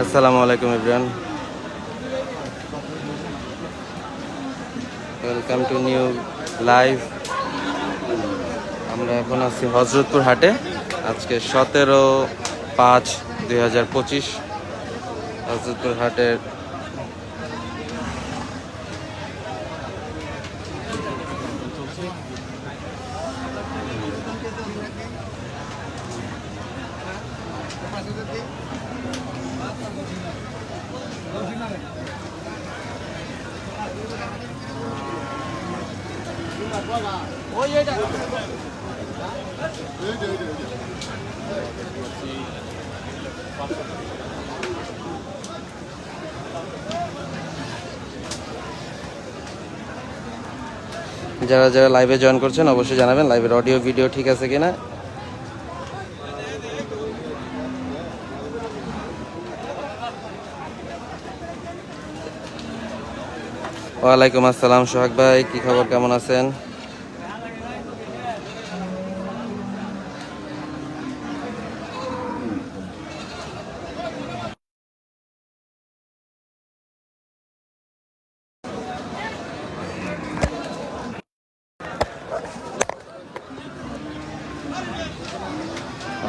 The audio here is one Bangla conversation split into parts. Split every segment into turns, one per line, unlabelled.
আসসালামু আলাইকুম Ibran welcome to new live আমরা এখন আছি হজরতপুর হাটে। আজকে সতেরো পাঁচ দুই হাজার পঁচিশ। হজরতপুর হাটের যারা যারা লাইভে জয়েন করছেন, অবশ্যই জানাবেন লাইভের অডিও ভিডিও ঠিক আছে কিনা। ওয়ালাইকুম আসসালাম সোহাগ ভাই, কি খবর, কেমন আছেন?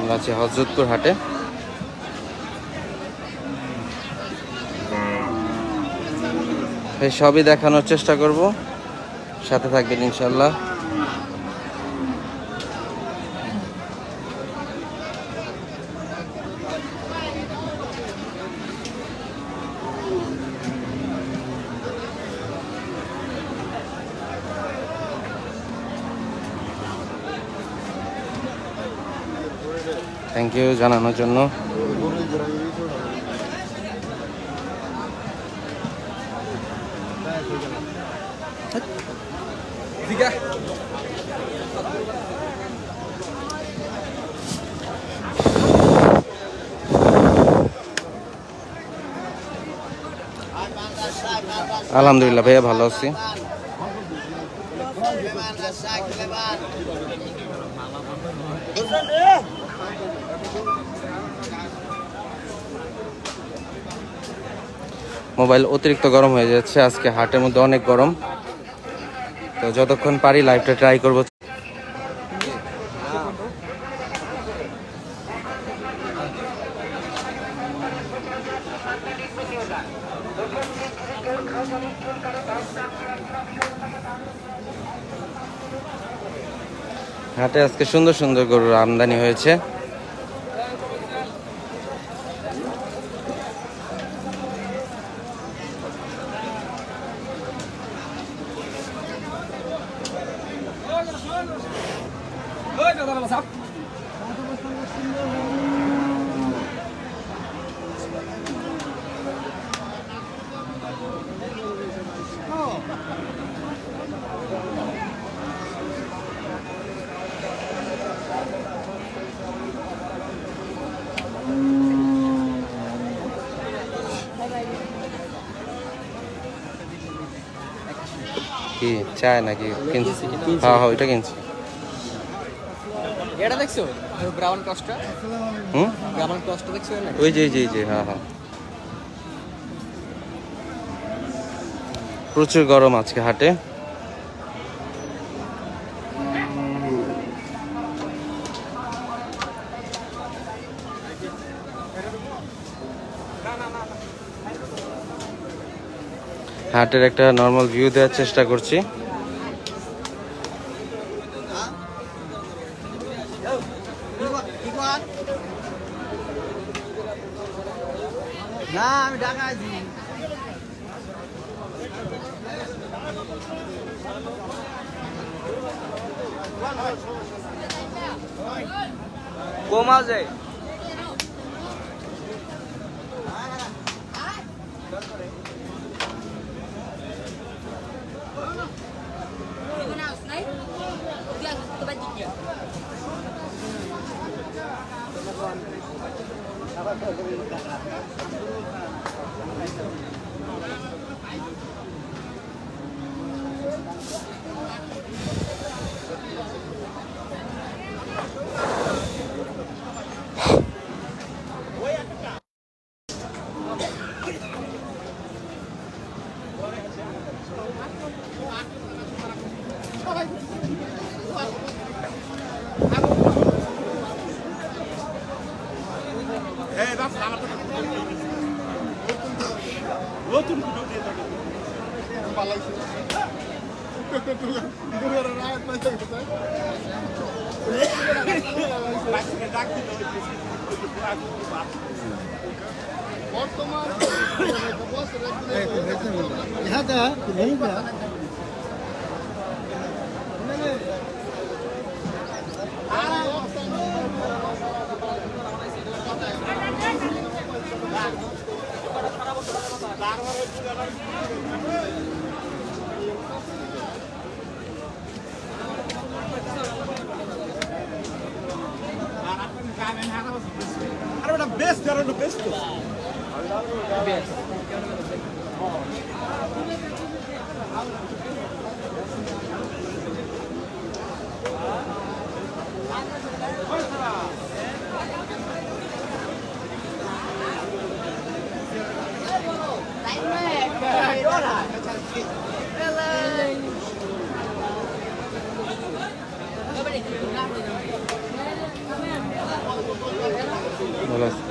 আমরা আছি হজরতপুর হাটে। সবই দেখানোর চেষ্টা করব। সাথে থাকবেন ইনশাল্লাহ। থ্যাংক ইউ জানানোর জন্য। আলহামদুলিল্লাহ ভাইয়া ভালো আছি। মোবাইল অতিরিক্ত গরম হয়ে যাচ্ছে, আজকে হাটের মধ্যে অনেক গরম। তো যতক্ষণ পারি লাইভটা ট্রাই করব। হাটে আজকে সুন্দর সুন্দর গরুর আমদানি হয়েছে। ওই দাদা বাবা কি চায় নাকি? কিনছি। হ্যাঁ হ্যাঁ ওইটা কিনছি।
এটা দেখছ? ব্রাউন ক্রসটা
হুম?
ব্রাউন ক্রসটা দেখছ
ওই যে জি জি হ্যাঁ হ্যাঁ। প্রচুর গরম আজকে হাটে। হাটের একটা নর্মাল ভিউ দেওয়ার চেষ্টা করছি।
না আমি ঢাকা আছি। কমা যায়
আরে ওটা বেস্ট আর ওটা বেস্ট তো
ভালো আছে।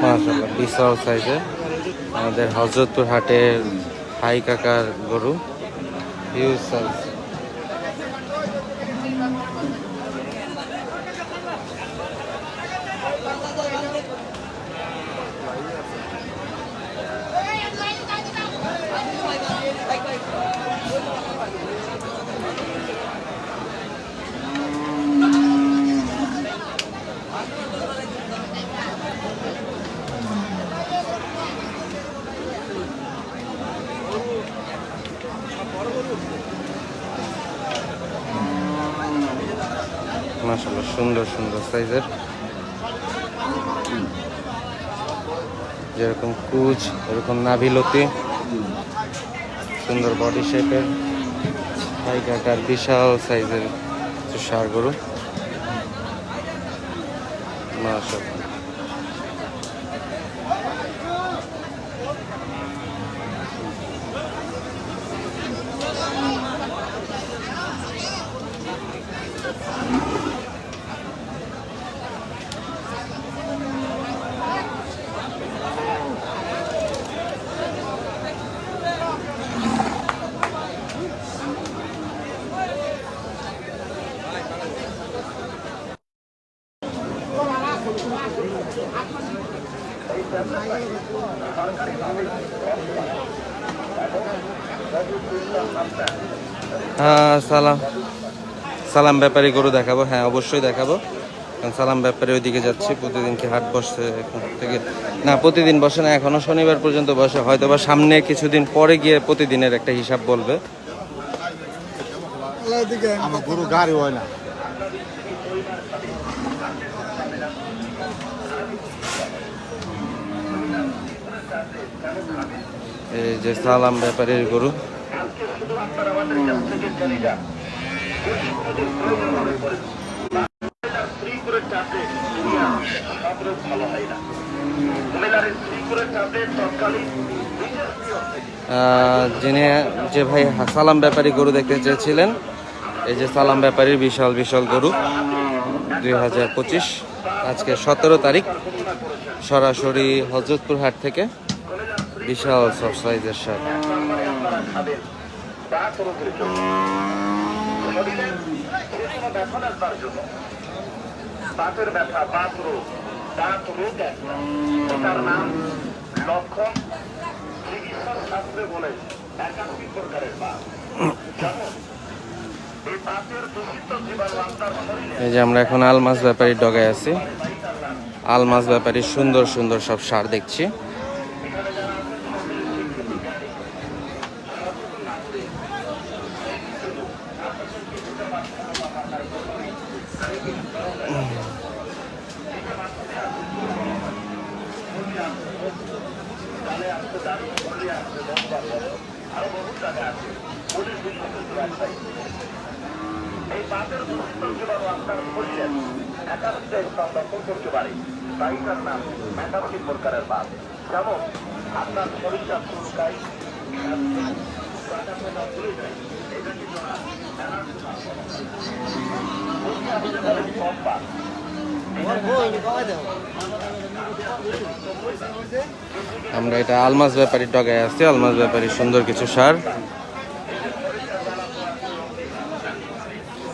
মাশাআল্লাহ বিশাল সাইজে আমাদের হজরতপুর হাটের হাই কাকার গরু। হিউজ সাইজ মাশাআল্লাহ, সুন্দর সুন্দর সাইজের। যেরকম কুচ, এরকম নাভিলতি সুন্দর বডি শেপের হাই কাকার বিশাল সাইজের সার গরু। মাশাআল্লাহ। সালাম। সালাম ব্যাপারী গরু দেখাবো। হ্যাঁ অবশ্যই দেখাবো। কারণ সালাম ব্যাপারে ওইদিকে যাচ্ছি, প্রতিদিন কি হাট বসছে এখন থেকে। না, প্রতিদিন বসে না, এখনও শনিবার পর্যন্ত বসে। হয়তো বা সামনে কিছুদিন পরে গিয়ে প্রতিদিনের একটা হিসাব বলবে।
গরু গাড়ি হয় না।
এই যে সালাম ব্যাপারীর গরু। যিনি যে ভাই সালাম ব্যাপারী গরু দেখতে চেয়েছিলেন, এই যে সালাম ব্যাপারীর বিশাল বিশাল গরু, দুই হাজার পঁচিশ, আজকে সতেরো তারিখ, সরাসরি হজরতপুর হাট থেকে। বিশাল সব সাইজের
বাত এই
যে আমরা এখন আলমাস ব্যাপারীর ডগায় আছি। আলমাস ব্যাপারীর সুন্দর সুন্দর সব সার দেখছি
আরও বহু জায়গা আছে পুলিশ বিশেষজ্ঞ ব্যবসায়ী এই করতে পারে নাম মেটাবলিক প্রকারের যেমন আপনার শরীরটা
আমরা এটা আলমাস ব্যাপারীর ডগায় আছি আলমাস ব্যাপারী সুন্দর কিছু সার।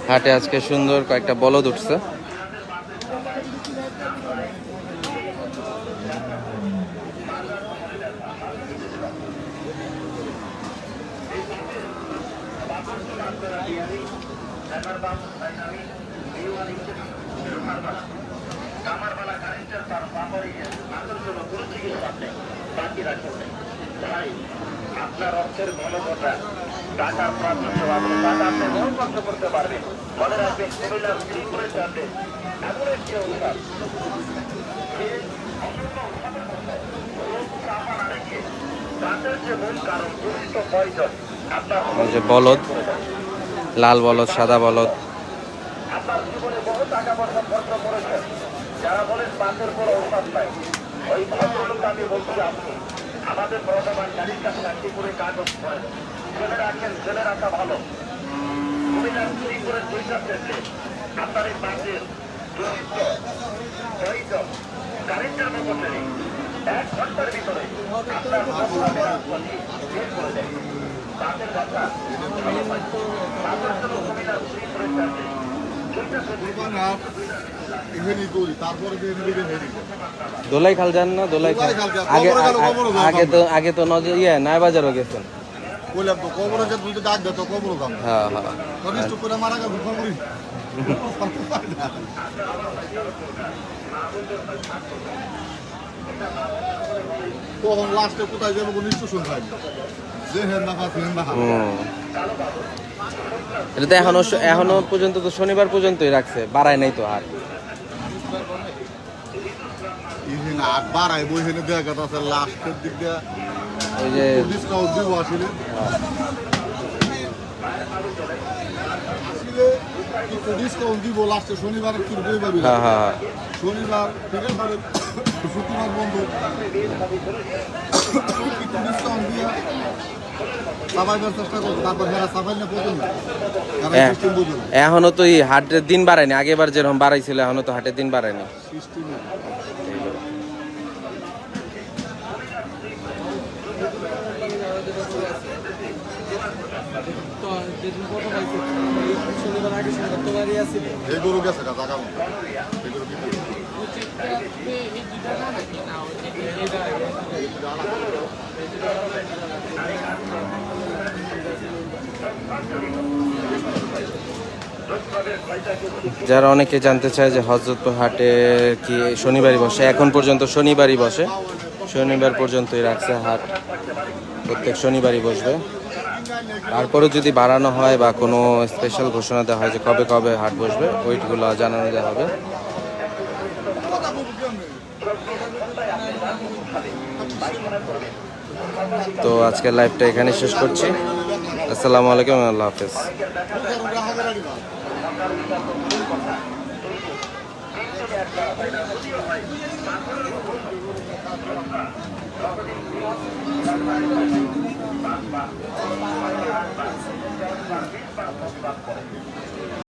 হাটে আজকে সুন্দর কয়েকটা বলদ উঠছে।
আপনার অর্থের আপনি টাকা আপনি বহু করতে পারবেন মনে রাখবেন স্ত্রী করে জানবেন এমন একটি যে
বলদ লাল বলদ সাদা বলদ।
আপনার জীবনে বহু টাকা পয়সা খরচ করেছেন। যারা বলেন কোনো ঔষধ নাই ওই ভদ্রলোক আমি বলছি আপনি। আমাদের বর্তমান গাড়ির কাছে করে করেন জেনে রাখেন জেনে রাখা ভালো। কুমিল্লার চুরি করে দুইটা সেটে আপনার এই বাসের কারেন্টের মতো ট্রেনে এক ঘণ্টার ভিতরে আপনার বের করে দেয়। বাসের কথা বাসের জন্য কুমিল্লার চুরি করে চাচ্ছে
দোলাই খাল যান না দোলাই খাল। আগে তো আগে তো নজর ইয়ে নাই বাজারও গেছেন।
বললাম তো কবরে যে তুই ডাক দে তো কাম
হ্যাঁ হ্যাঁ।
কনিষ্ঠ করে মারা গেল তখন লাস্টে কোথায় যাব কোনো স্টেশন পাইনি। যে হেন
এটা তো এখনও এখনও পর্যন্ত তো শনিবার পর্যন্তই রাখছে বাড়ায় নাই তো আর।
ইহিন বাড়াই বই হেনে দেখা গেছে লাস্টের দিক দিয়ে।
ওই যে
ডিসকাউন্ট দিব লাস্টে শনিবার একটু পাবি
হ্যাঁ হ্যাঁ হ্যাঁ।
শনিবার শুক্রবার বন্ধ। একটু ডিসকাউন্ট দিয়ে
এখনও তো এই হাটের দিন বাড়ায়নি। আগেবার যেরকম বাড়াইছিল এখনও তো হাটের দিন বাড়ায়নি
সিস্টেম
তো যেদিন প্রথম আইছে এই শনিবার আগে শনিবার তোমারই আছিল
এই গরু গেছে টাকা এই গরু বিক্রি
যারা অনেকে জানতে চায় যে হজরতপুর হাটে কি শনিবারই বসে এখন পর্যন্ত শনিবারই বসে। শনিবার পর্যন্তই রাখছে হাট। প্রত্যেক শনিবারই বসবে। তারপরেও যদি বাড়ানো হয় বা কোনো স্পেশাল ঘোষণা দেওয়া হয় যে কবে কবে হাট বসবে ওইটগুলো জানানো দেওয়া হবে। তো আজকের লাইভটা এখানে শেষ করছি। আসসালামু আলাইকুম, আল্লাহ হাফেজ।
গ্রাহকেরা দিবা
করে